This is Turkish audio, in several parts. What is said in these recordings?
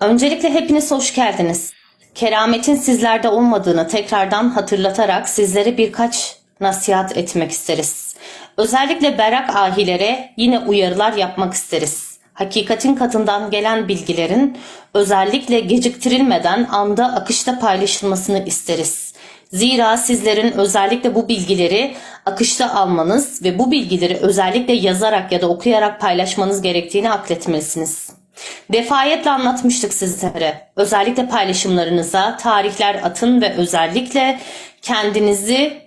Öncelikle hepiniz hoş geldiniz. Kerametin sizlerde olmadığını tekrardan hatırlatarak sizlere birkaç nasihat etmek isteriz. Özellikle berrak ahilere yine uyarılar yapmak isteriz. Hakikatin katından gelen bilgilerin özellikle geciktirilmeden anda akışta paylaşılmasını isteriz. Zira sizlerin özellikle bu bilgileri akışta almanız ve bu bilgileri özellikle yazarak ya da okuyarak paylaşmanız gerektiğini akletmelisiniz. Defayetle anlatmıştık sizlere. Özellikle paylaşımlarınıza tarihler atın ve özellikle kendinizi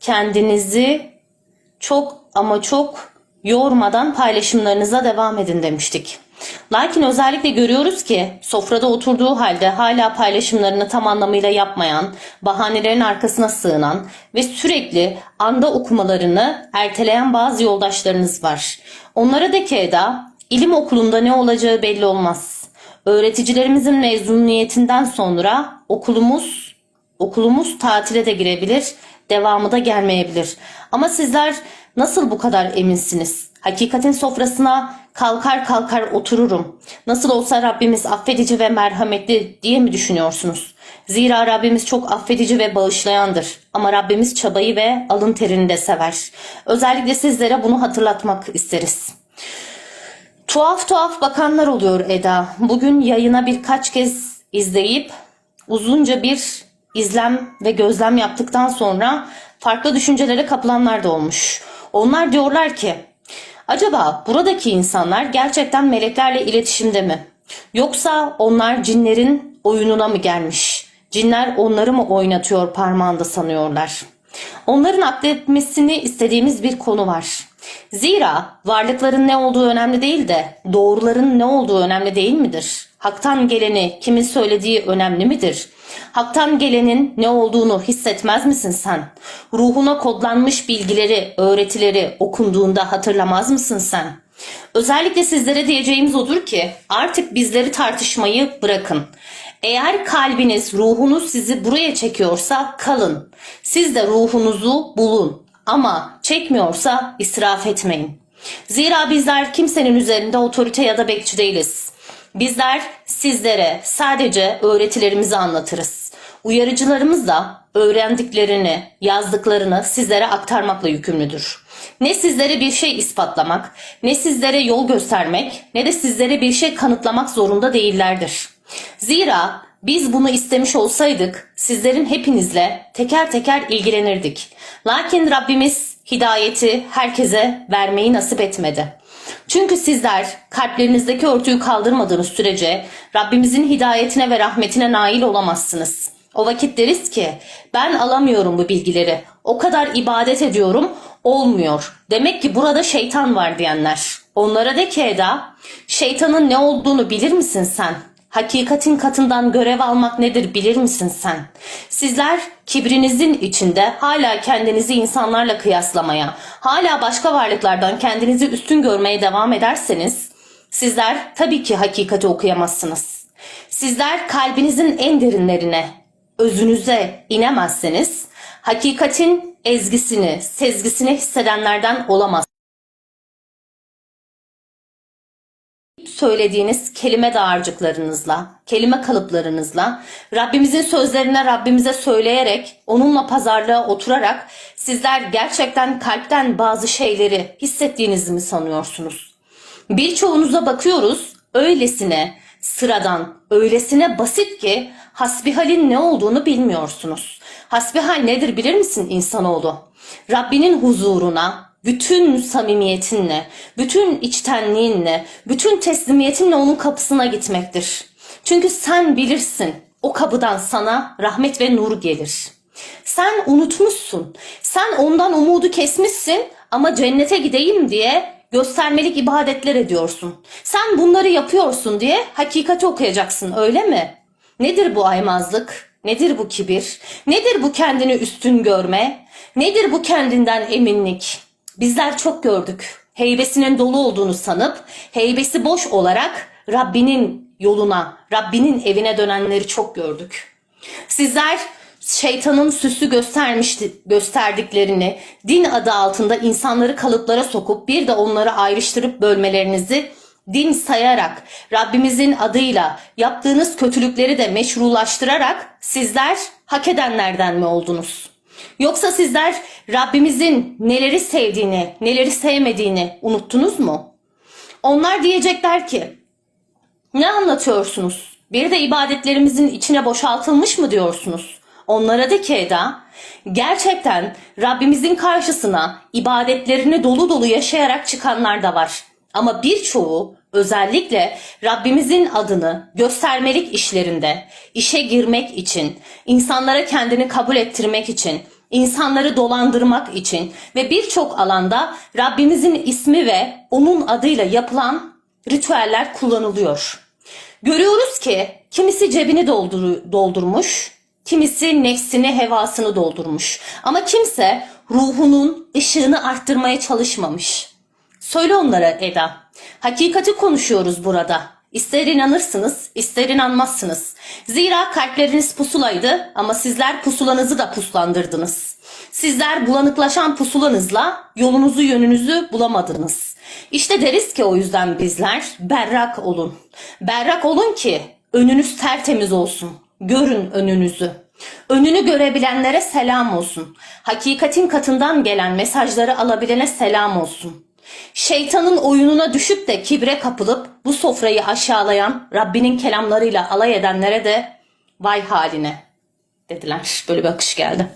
kendinizi çok ama çok yormadan paylaşımlarınıza devam edin demiştik. Lakin özellikle görüyoruz ki sofrada oturduğu halde hala paylaşımlarını tam anlamıyla yapmayan, bahanelerin arkasına sığınan ve sürekli anda okumalarını erteleyen bazı yoldaşlarınız var. Onlara de ki Eda, ilim okulunda ne olacağı belli olmaz. Öğreticilerimizin mezuniyetinden sonra okulumuz okulumuz tatile de girebilir, devamı da gelmeyebilir. Ama sizler nasıl bu kadar eminsiniz? Hakikatin sofrasına kalkar kalkar otururum. Nasıl olsa Rabbimiz affedici ve merhametli diye mi düşünüyorsunuz? Zira Rabbimiz çok affedici ve bağışlayandır. Ama Rabbimiz çabayı ve alın terini de sever. Özellikle sizlere bunu hatırlatmak isteriz. Tuhaf tuhaf bakanlar oluyor Eda. Bugün yayına birkaç kez izleyip uzunca bir izlem ve gözlem yaptıktan sonra farklı düşüncelere kapılanlar da olmuş. Onlar diyorlar ki acaba buradaki insanlar gerçekten meleklerle iletişimde mi? Yoksa onlar cinlerin oyununa mı gelmiş? Cinler onları mı oynatıyor parmağında sanıyorlar? Onların akletmesini istediğimiz bir konu var. Zira varlıkların ne olduğu önemli değil de doğruların ne olduğu önemli değil midir? Hak'tan geleni kimin söylediği önemli midir? Hak'tan gelenin ne olduğunu hissetmez misin sen? Ruhuna kodlanmış bilgileri, öğretileri okunduğunda hatırlamaz mısın sen? Özellikle sizlere diyeceğimiz odur ki artık bizleri tartışmayı bırakın. Eğer kalbiniz, ruhunuz sizi buraya çekiyorsa kalın. Siz de ruhunuzu bulun. Ama çekmiyorsa israf etmeyin. Zira bizler kimsenin üzerinde otorite ya da bekçi değiliz. Bizler sizlere sadece öğretilerimizi anlatırız. Uyarıcılarımız da öğrendiklerini, yazdıklarını sizlere aktarmakla yükümlüdür. Ne sizlere bir şey ispatlamak, ne sizlere yol göstermek, ne de sizlere bir şey kanıtlamak zorunda değillerdir. Zira biz bunu istemiş olsaydık sizlerin hepinizle teker teker ilgilenirdik. Lakin Rabbimiz hidayeti herkese vermeyi nasip etmedi. Çünkü sizler kalplerinizdeki örtüyü kaldırmadığınız sürece Rabbimizin hidayetine ve rahmetine nail olamazsınız. O vakit deriz ki ben alamıyorum bu bilgileri. O kadar ibadet ediyorum olmuyor. Demek ki burada şeytan var diyenler. Onlara de ki Eda şeytanın ne olduğunu bilir misin sen? Hakikatin katından görev almak nedir bilir misin sen? Sizler kibrinizin içinde hala kendinizi insanlarla kıyaslamaya, hala başka varlıklardan kendinizi üstün görmeye devam ederseniz, sizler tabii ki hakikati okuyamazsınız. Sizler kalbinizin en derinlerine, özünüze inemezseniz, hakikatin ezgisini, sezgisini hissedenlerden olamazsınız. Söylediğiniz kelime dağarcıklarınızla, kelime kalıplarınızla, Rabbimizin sözlerine Rabbimize söyleyerek, onunla pazarlığa oturarak sizler gerçekten kalpten bazı şeyleri hissettiğinizi mi sanıyorsunuz? Birçoğunuza bakıyoruz, öylesine sıradan, öylesine basit ki hasbihalin ne olduğunu bilmiyorsunuz. Hasbihal nedir bilir misin insanoğlu? Rabbinin huzuruna, bütün samimiyetinle, bütün içtenliğinle, bütün teslimiyetinle onun kapısına gitmektir. Çünkü sen bilirsin o kapıdan sana rahmet ve nur gelir. Sen unutmuşsun. Sen ondan umudu kesmişsin ama cennete gideyim diye göstermelik ibadetler ediyorsun. Sen bunları yapıyorsun diye hakikati okuyacaksın öyle mi? Nedir bu aymazlık? Nedir bu kibir? Nedir bu kendini üstün görme? Nedir bu kendinden eminlik? Bizler çok gördük. Heybesinin dolu olduğunu sanıp heybesi boş olarak Rabbinin yoluna, Rabbinin evine dönenleri çok gördük. Sizler şeytanın süsü göstermiş gösterdiklerini din adı altında insanları kalıplara sokup bir de onları ayrıştırıp bölmelerinizi din sayarak, Rabbimizin adıyla yaptığınız kötülükleri de meşrulaştırarak sizler hak edenlerden mi oldunuz? Yoksa sizler Rabbimizin neleri sevdiğini, neleri sevmediğini unuttunuz mu? Onlar diyecekler ki, ne anlatıyorsunuz? Bir de ibadetlerimizin içine boşaltılmış mı diyorsunuz? Onlara de ki Eda, gerçekten Rabbimizin karşısına ibadetlerini dolu dolu yaşayarak çıkanlar da var. Ama birçoğu özellikle Rabbimizin adını göstermelik işlerinde, işe girmek için, insanlara kendini kabul ettirmek için, insanları dolandırmak için ve birçok alanda Rabbimizin ismi ve onun adıyla yapılan ritüeller kullanılıyor. Görüyoruz ki kimisi cebini doldur- doldurmuş, kimisi nefsini, hevasını doldurmuş. Ama kimse ruhunun ışığını arttırmaya çalışmamış. Söyle onlara Eda. Hakikati konuşuyoruz burada. İster inanırsınız, ister inanmazsınız. Zira kalpleriniz pusulaydı ama sizler pusulanızı da puslandırdınız. Sizler bulanıklaşan pusulanızla yolunuzu yönünüzü bulamadınız. İşte deriz ki o yüzden bizler berrak olun. Berrak olun ki önünüz tertemiz olsun. Görün önünüzü. Önünü görebilenlere selam olsun. Hakikatin katından gelen mesajları alabilene selam olsun. Şeytanın oyununa düşüp de kibre kapılıp bu sofrayı aşağılayan Rabbinin kelamlarıyla alay edenlere de vay haline dediler. Böyle bir akış geldi.